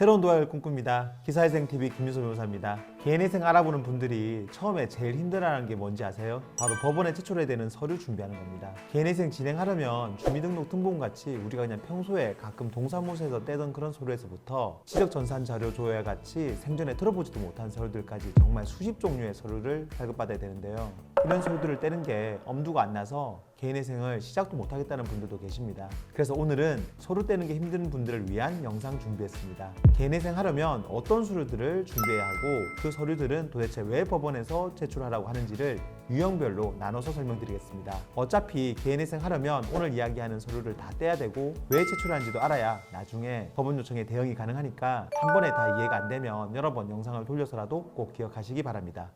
새로운 도약을 꿈꿉니다. 기사회생TV 김유소 변호사입니다. 개인회생 알아보는 분들이 처음에 제일 힘들어하는 게 뭔지 아세요? 바로 법원에 제출해야 되는 서류 준비하는 겁니다. 개인회생 진행하려면 주민등록 등본 같이 우리가 그냥 평소에 가끔 동사무소에서 떼던 그런 서류에서부터 시적전산 자료 조회와 같이 생전에 들어보지도 못한 서류들까지 정말 수십 종류의 서류를 발급받아야 되는데요. 이런 서류들을 떼는 게 엄두가 안 나서 개인회생을 시작도 못하겠다는 분들도 계십니다. 그래서 오늘은 서류 떼는 게 힘든 분들을 위한 영상 준비했습니다. 개인회생 하려면 어떤 서류들을 준비해야 하고 그 서류들은 도대체 왜 법원에서 제출하라고 하는지를 유형별로 나눠서 설명드리겠습니다. 어차피 개인회생 하려면 오늘 이야기하는 서류를 다 떼야 되고 왜 제출하는지도 알아야 나중에 법원 요청에 대응이 가능하니까 한 번에 다 이해가 안 되면 여러 번 영상을 돌려서라도 꼭 기억하시기 바랍니다.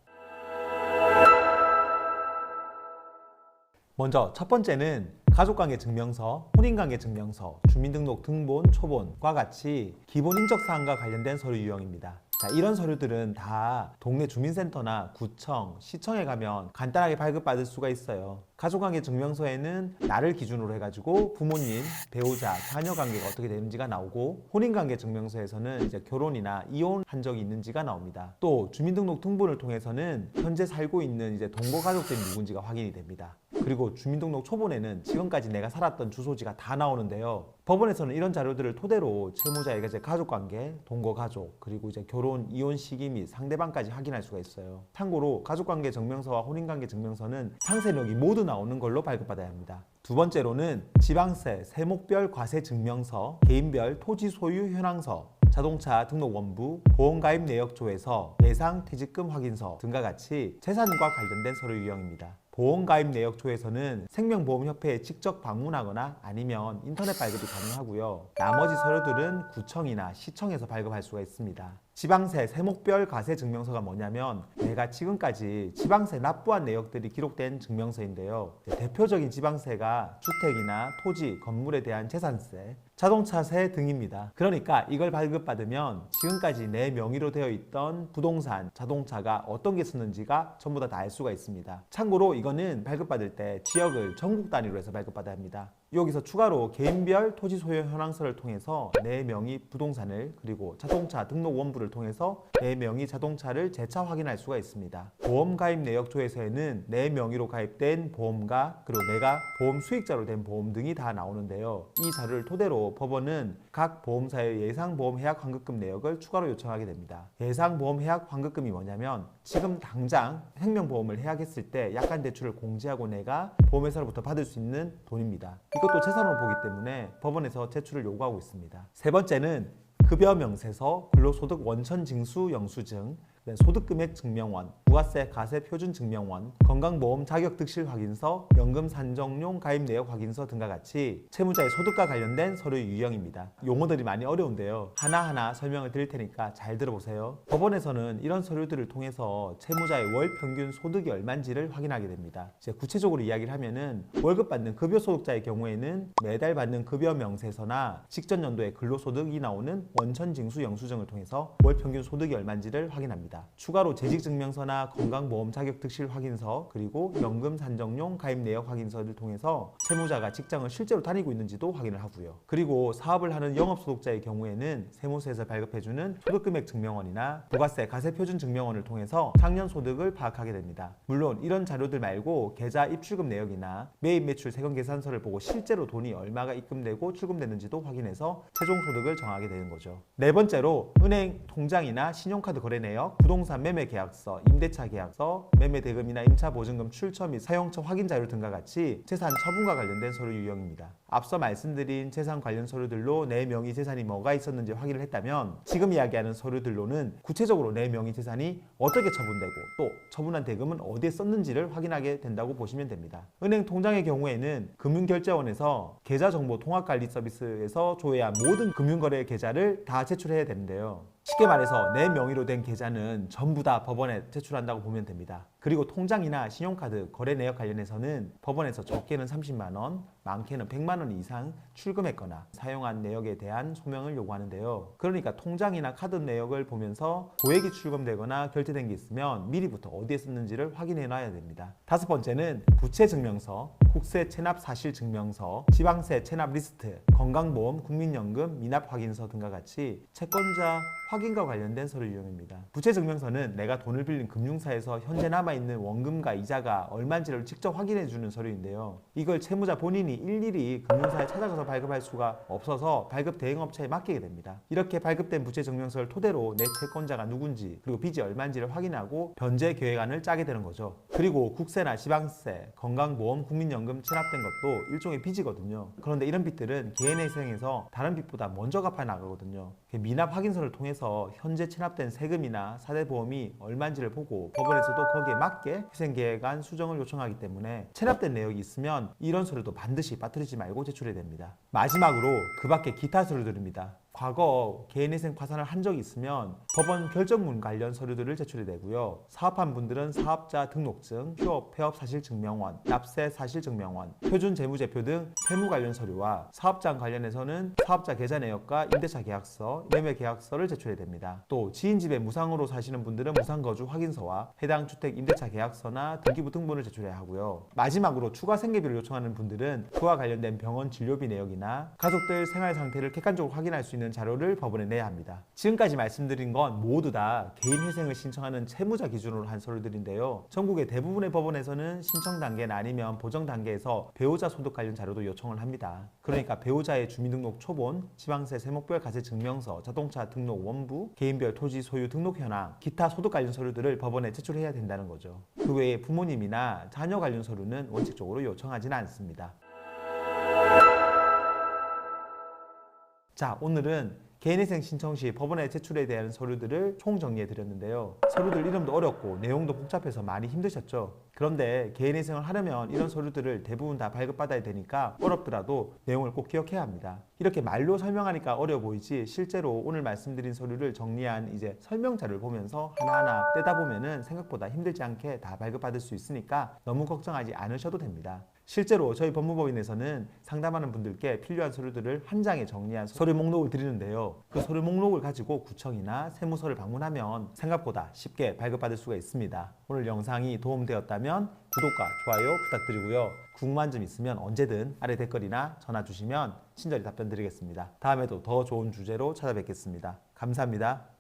먼저 첫 번째는 가족관계 증명서, 혼인관계 증명서, 주민등록 등본, 초본과 같이 기본 인적사항과 관련된 서류 유형입니다. 자, 이런 서류들은 다 동네 주민센터나 구청, 시청에 가면 간단하게 발급받을 수가 있어요. 가족관계 증명서에는 나를 기준으로 해가지고 부모님, 배우자, 자녀 관계가 어떻게 되는지가 나오고 혼인관계 증명서에서는 이제 결혼이나 이혼한 적이 있는지가 나옵니다. 또 주민등록 등본을 통해서는 현재 살고 있는 이제 동거 가족들이 누군지가 확인이 됩니다. 그리고 주민등록 초본에는 지금까지 내가 살았던 주소지가 다 나오는데요. 법원에서는 이런 자료들을 토대로 채무자의 이제 가족관계, 동거가족, 그리고 이제 결혼, 이혼 시기 및 상대방까지 확인할 수가 있어요. 참고로 가족관계 증명서와 혼인관계 증명서는 상세력이 모두 나오는 걸로 발급받아야 합니다. 두 번째로는 지방세, 세목별 과세 증명서, 개인별 토지 소유 현황서, 자동차 등록 원부, 보험가입 내역조에서 예상 퇴직금 확인서 등과 같이 재산과 관련된 서류 유형입니다. 보험가입 내역조에서는 생명보험협회에 직접 방문하거나 아니면 인터넷 발급이 가능하고요. 나머지 서류들은 구청이나 시청에서 발급할 수가 있습니다. 지방세 세목별 과세 증명서가 뭐냐면 내가 지금까지 지방세 납부한 내역들이 기록된 증명서인데요. 대표적인 지방세가 주택이나 토지, 건물에 대한 재산세, 자동차세 등입니다. 그러니까 이걸 발급받으면 지금까지 내 명의로 되어 있던 부동산, 자동차가 어떤 게 쓰는지가 전부 다 알 수가 있습니다. 참고로 이거는 발급받을 때 지역을 전국 단위로 해서 발급받아야 합니다. 여기서 추가로 개인별 토지 소유 현황서를 통해서 내 명의 부동산을 그리고 자동차 등록 원부를 통해서 내 명의 자동차를 재차 확인할 수가 있습니다. 보험 가입 내역조에서는 내 명의로 가입된 보험가 그리고 내가 보험 수익자로 된 보험 등이 다 나오는데요. 이 자료를 토대로 법원은 각 보험사의 예상 보험 해약 환급금 내역을 추가로 요청하게 됩니다. 예상 보험 해약 환급금이 뭐냐면 지금 당장 생명보험을 해약했을 때 약관 대출을 공제하고 내가 보험회사로부터 받을 수 있는 돈입니다. 이것도 재산으로 보기 때문에 법원에서 제출을 요구하고 있습니다. 세 번째는 급여 명세서, 근로소득 원천 징수 영수증, 네, 소득금액 증명원, 부가세 가세 표준 증명원, 건강보험 자격 득실 확인서, 연금 산정용 가입 내역 확인서 등과 같이 채무자의 소득과 관련된 서류 유형입니다. 용어들이 많이 어려운데요. 하나하나 설명을 드릴 테니까 잘 들어보세요. 법원에서는 이런 서류들을 통해서 채무자의 월 평균 소득이 얼마인지를 확인하게 됩니다. 이제 구체적으로 이야기를 하면은 월급 받는 급여 소득자의 경우에는 매달 받는 급여 명세서나 직전 연도의 근로소득이 나오는 원천 징수 영수증을 통해서 월 평균 소득이 얼마인지를 확인합니다. 추가로 재직증명서나 건강보험 자격 득실 확인서 그리고 연금 산정용 가입 내역 확인서를 통해서 채무자가 직장을 실제로 다니고 있는지도 확인을 하고요. 그리고 사업을 하는 영업소득자의 경우에는 세무서에서 발급해주는 소득금액 증명원이나 부가세 가세표준 증명원을 통해서 작년 소득을 파악하게 됩니다. 물론 이런 자료들 말고 계좌 입출금 내역이나 매입 매출 세금 계산서를 보고 실제로 돈이 얼마가 입금되고 출금됐는지도 확인해서 최종 소득을 정하게 되는 거죠. 네 번째로 은행 통장이나 신용카드 거래 내역, 부동산 매매 계약서, 임대차 계약서, 매매 대금이나 임차 보증금 출처 및 사용처 확인 자료 등과 같이 재산 처분과 관련된 서류 유형입니다. 앞서 말씀드린 재산 관련 서류들로 내 명의 재산이 뭐가 있었는지 확인을 했다면 지금 이야기하는 서류들로는 구체적으로 내 명의 재산이 어떻게 처분되고 또 처분한 대금은 어디에 썼는지를 확인하게 된다고 보시면 됩니다. 은행 통장의 경우에는 금융결제원에서 계좌정보 통합관리 서비스에서 조회한 모든 금융거래 계좌를 다 제출해야 되는데요. 쉽게 말해서 내 명의로 된 계좌는 전부 다 법원에 제출한다고 보면 됩니다. 그리고 통장이나 신용카드 거래 내역 관련해서는 법원에서 적게는 30만 원, 많게는 100만 원 이상 출금했거나 사용한 내역에 대한 소명을 요구하는데요. 그러니까 통장이나 카드 내역을 보면서 고액이 출금되거나 결제된 게 있으면 미리부터 어디에 썼는지를 확인해 놔야 됩니다. 다섯 번째는 부채 증명서, 국세 체납 사실 증명서, 지방세 체납 리스트, 건강보험, 국민연금, 미납 확인서 등과 같이 채권자 확인과 관련된 서류 유형입니다. 부채 증명서는 내가 돈을 빌린 금융사에서 현재 남아 있는 원금과 이자가 얼마인지를 직접 확인해 주는 서류인데요. 이걸 채무자 본인이 일일이 금융사에 찾아가서 발급할 수가 없어서 발급 대행업체에 맡기게 됩니다. 이렇게 발급된 부채 증명서를 토대로 내 채권자가 누군지 그리고 빚이 얼마인지를 확인하고 변제 계획안을 짜게 되는 거죠. 그리고 국세나 지방세, 건강보험, 국민연금 체납된 것도 일종의 빚이거든요. 그런데 이런 빚들은 개인회생에서 다른 빚보다 먼저 갚아 나가거든요. 미납 확인서를 통해서 현재 체납된 세금이나 사대 보험이 얼마인지를 보고 법원에서도 거기에 맞게 희생계획안 수정을 요청하기 때문에 체납된 내역이 있으면 이런 서류도 반드시 빠뜨리지 말고 제출해야 됩니다. 마지막으로 그 밖에 기타 서류들입니다. 과거 개인회생 파산을 한 적이 있으면 법원 결정문 관련 서류들을 제출해야 되고요. 사업한 분들은 사업자 등록증, 휴업, 폐업 사실 증명원, 납세 사실 증명원, 표준 재무제표 등 세무 관련 서류와 사업장 관련해서는 사업자 계좌 내역과 임대차 계약서, 매매 계약서를 제출해야 됩니다. 또 지인 집에 무상으로 사시는 분들은 무상 거주 확인서와 해당 주택 임대차 계약서나 등기부 등본을 제출해야 하고요. 마지막으로 추가 생계비를 요청하는 분들은 그와 관련된 병원 진료비 내역이나 가족들 생활 상태를 객관적으로 확인할 수 있는 자료를 법원에 내야 합니다. 지금까지 말씀드린 건 모두 다 개인 회생을 신청하는 채무자 기준으로 한 서류들인데요. 전국의 대부분의 법원에서는 신청 단계나 아니면 보정 단계에서 배우자 소득 관련 자료도 요청을 합니다. 그러니까 배우자의 주민등록 초본, 지방세 세목별 가세 증명서, 자동차 등록 원부, 개인별 토지 소유 등록 현황, 기타 소득 관련 서류들을 법원에 제출해야 된다는 거죠. 그 외에 부모님이나 자녀 관련 서류는 원칙적으로 요청하지는 않습니다. 자, 오늘은 개인회생 신청 시 법원에 제출에 대한 서류들을 총 정리해 드렸는데요. 서류들 이름도 어렵고 내용도 복잡해서 많이 힘드셨죠? 그런데 개인회생을 하려면 이런 서류들을 대부분 다 발급받아야 되니까 어렵더라도 내용을 꼭 기억해야 합니다. 이렇게 말로 설명하니까 어려워 보이지 실제로 오늘 말씀드린 서류를 정리한 이제 설명자를 보면서 하나하나 떼다 보면은 생각보다 힘들지 않게 다 발급받을 수 있으니까 너무 걱정하지 않으셔도 됩니다. 실제로 저희 법무법인에서는 상담하는 분들께 필요한 서류들을 한 장에 정리한 서류 목록을 드리는데요. 그 서류 목록을 가지고 구청이나 세무서를 방문하면 생각보다 쉽게 발급받을 수가 있습니다. 오늘 영상이 도움되었다면 구독과 좋아요 부탁드리고요. 궁금한 점 있으면 언제든 아래 댓글이나 전화 주시면 친절히 답변 드리겠습니다. 다음에도 더 좋은 주제로 찾아뵙겠습니다. 감사합니다.